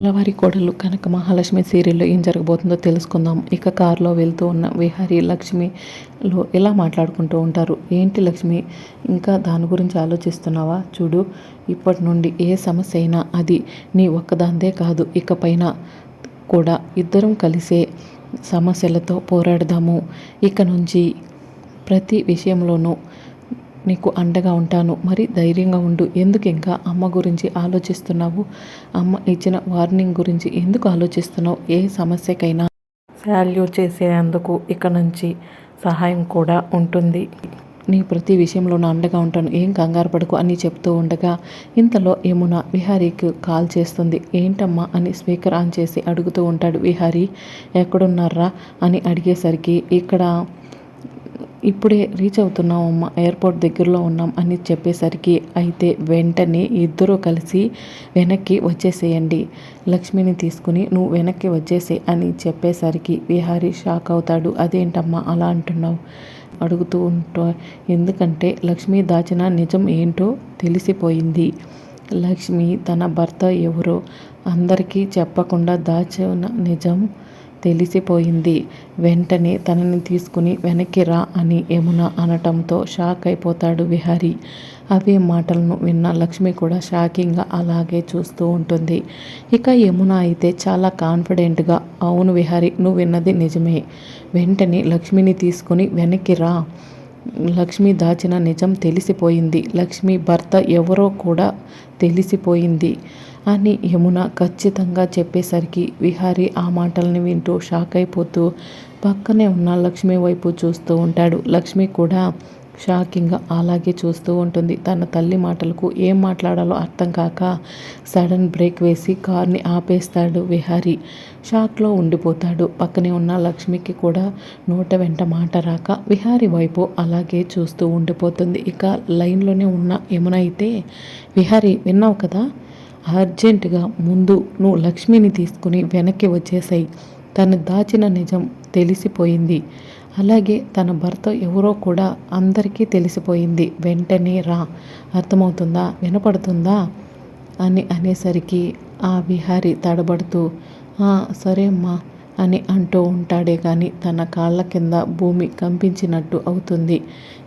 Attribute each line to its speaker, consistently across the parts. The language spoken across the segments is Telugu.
Speaker 1: వారి కోడలు కనక మహాలక్ష్మి సీరియల్లో ఏం జరగబోతుందో తెలుసుకుందాం. ఇక కారులో వెళ్తూ ఉన్న విహారి లక్ష్మిలో ఎలా మాట్లాడుకుంటూ ఉంటారు? ఏంటి లక్ష్మి? ఇంకా దాని గురించి ఆలోచిస్తున్నావా? చూడు ఇప్పటి నుండి ఏ సమస్య అయినా అది నీ ఒక్కదాందే కాదు. ఇకపైన కూడా ఇద్దరం కలిసే సమస్యలతో పోరాడదాము. ఇక నుంచి ప్రతి విషయంలోనూ నీకు అండగా ఉంటాను. మరి ధైర్యంగా ఉండు. ఎందుకు ఇంకా అమ్మ గురించి ఆలోచిస్తున్నావు? అమ్మ ఇచ్చిన వార్నింగ్ గురించి ఎందుకు ఆలోచిస్తున్నావు? ఏ సమస్యకైనా. వాల్యూ చేసేందుకు ఇక నుంచి సహాయం కూడా ఉంటుంది. నీ ప్రతి విషయంలో నా అండగా ఉంటాను. ఏం కంగారు పడుకు అని చెప్తూ ఉండగా ఇంతలో యమున విహారీకి కాల్ చేస్తుంది. ఏంటమ్మా? అని స్పీకర్ ఆన్ చేసి అడుగుతూ ఉంటాడు. విహారీ ఎక్కడున్నారా? అని అడిగేసరికి ఇక్కడ ఇప్పుడే రీచ్ అవుతున్నాం అమ్మ. ఎయిర్పోర్ట్ దగ్గరలో ఉన్నాం అని చెప్పేసరికి అయితే వెంటనే ఇద్దరూ కలిసి వెనక్కి వచ్చేసేయండి. లక్ష్మిని తీసుకుని నువ్వు వెనక్కి వచ్చేసే అని చెప్పేసరికి విహారీ షాక్ అవుతాడు. అదేంటమ్మా అలా అంటున్నావు? అడుగుతూ ఉంటా ఎందుకంటే లక్ష్మి దాచిన నిజం ఏంటో తెలిసిపోయింది. లక్ష్మి తన భర్త ఎవరో అందరికీ చెప్పకుండా దాచిన నిజం తెలిసిపోయింది. వెంటనే తనని తీసుకుని వెనక్కి రా అని యమున అనటంతో షాక్ అయిపోతాడు విహారీ. అవే మాటలను విన్న లక్ష్మి కూడా షాకింగ్గా అలాగే చూస్తూ ఉంటుంది. ఇక యమున అయితే చాలా కాన్ఫిడెంట్గా అవును విహారీ నువ్వు విన్నది నిజమే. వెంటనే లక్ష్మిని తీసుకుని వెనక్కి రా. లక్ష్మి దాచిన నిజం తెలిసిపోయింది. లక్ష్మి భర్త ఎవరో కూడా తెలిసిపోయింది. అని యమున ఖచ్చితంగా చెప్పేసరికి విహారి ఆ మాటల్ని వింటూ షాక్ అయిపోతూ పక్కనే ఉన్న లక్ష్మి వైపు చూస్తూ ఉంటాడు. లక్ష్మి కూడా షాకింగ్గా అలాగే చూస్తూ ఉంటుంది. తన తల్లి మాటలకు ఏం మాట్లాడాలో అర్థం కాక సడన్ బ్రేక్ వేసి కార్ని ఆపేస్తాడు విహారి. షాక్లో ఉండిపోతాడు. పక్కనే ఉన్న లక్ష్మికి కూడా నోట వెంట మాట రాక విహారి వైపు అలాగే చూస్తూ ఉండిపోతుంది. ఇక లైన్లోనే ఉన్న యమున అయితే విహారి విన్నావు కదా? అర్జెంటుగా ముందు నువ్వు లక్ష్మిని తీసుకుని వెనక్కి వచ్చేసాయి. తను దాచిన నిజం తెలిసిపోయింది. అలాగే తన భర్త ఎవరో కూడా అందరికీ తెలిసిపోయింది. వెంటనే రా. అర్థమవుతుందా? వినపడుతుందా? అని అనేసరికి ఆ విహారి తడబడుతూ సరే అమ్మా అని అంటూ ఉంటాడే కానీ తన కాళ్ళ కింద భూమి కంపించినట్టు అవుతుంది.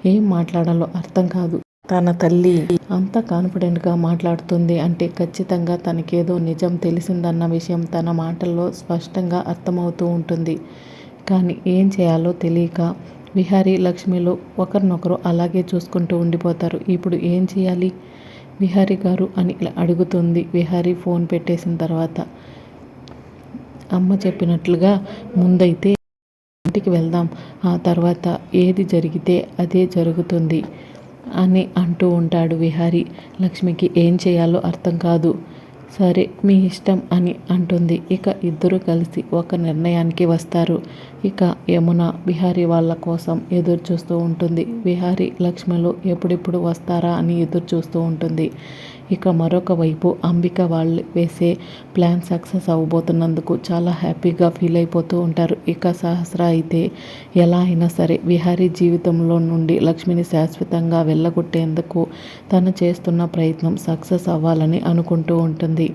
Speaker 1: ఏం మాట్లాడాలో అర్థం కాదు. తన తల్లి అంత కాన్ఫిడెంట్గా మాట్లాడుతుంది అంటే ఖచ్చితంగా తనకేదో నిజం తెలిసిందన్న విషయం తన మాటల్లో స్పష్టంగా అర్థమవుతూ ఉంటుంది. కానీ ఏం చేయాలో తెలియక విహారీ లక్ష్మిలో ఒకరినొకరు అలాగే చూసుకుంటూ ఉండిపోతారు. ఇప్పుడు ఏం చేయాలి? విహారీ గారు అని అడుగుతుంది. విహారీ ఫోన్ పెట్టేసిన తర్వాత అమ్మ చెప్పినట్లుగా ముందైతే ఇంటికి వెళ్దాం. ఆ తర్వాత ఏది జరిగితే అదే జరుగుతుంది. అని అంటూ ఉంటాడు విహారీ. లక్ష్మికి ఏం చేయాలో అర్థం కాదు. సరే మీ ఇష్టం అని అంటుంది. ఇక ఇద్దరు కలిసి ఒక నిర్ణయానికి వస్తారు. ఇక యమున విహారీ వాళ్ళ కోసం ఎదురు చూస్తూ ఉంటుంది. విహారీ లక్ష్మలు ఎప్పుడెప్పుడు వస్తారా అని ఎదురు చూస్తూ ఉంటుంది. ఇక మరొక వైపు అంబిక వాళ్ళు వేసే ప్లాన్ సక్సెస్ అవ్వబోతున్నందుకు చాలా హ్యాపీగా ఫీల్ అయిపోతూ ఉంటారు. ఇక సహస్ర అయితే ఎలా అయినా సరే విహారీ జీవితంలో నుండి లక్ష్మిని శాశ్వతంగా వెళ్ళగొట్టేందుకు తను చేస్తున్న ప్రయత్నం సక్సెస్ అవ్వాలని అనుకుంటూ ఉంటుంది.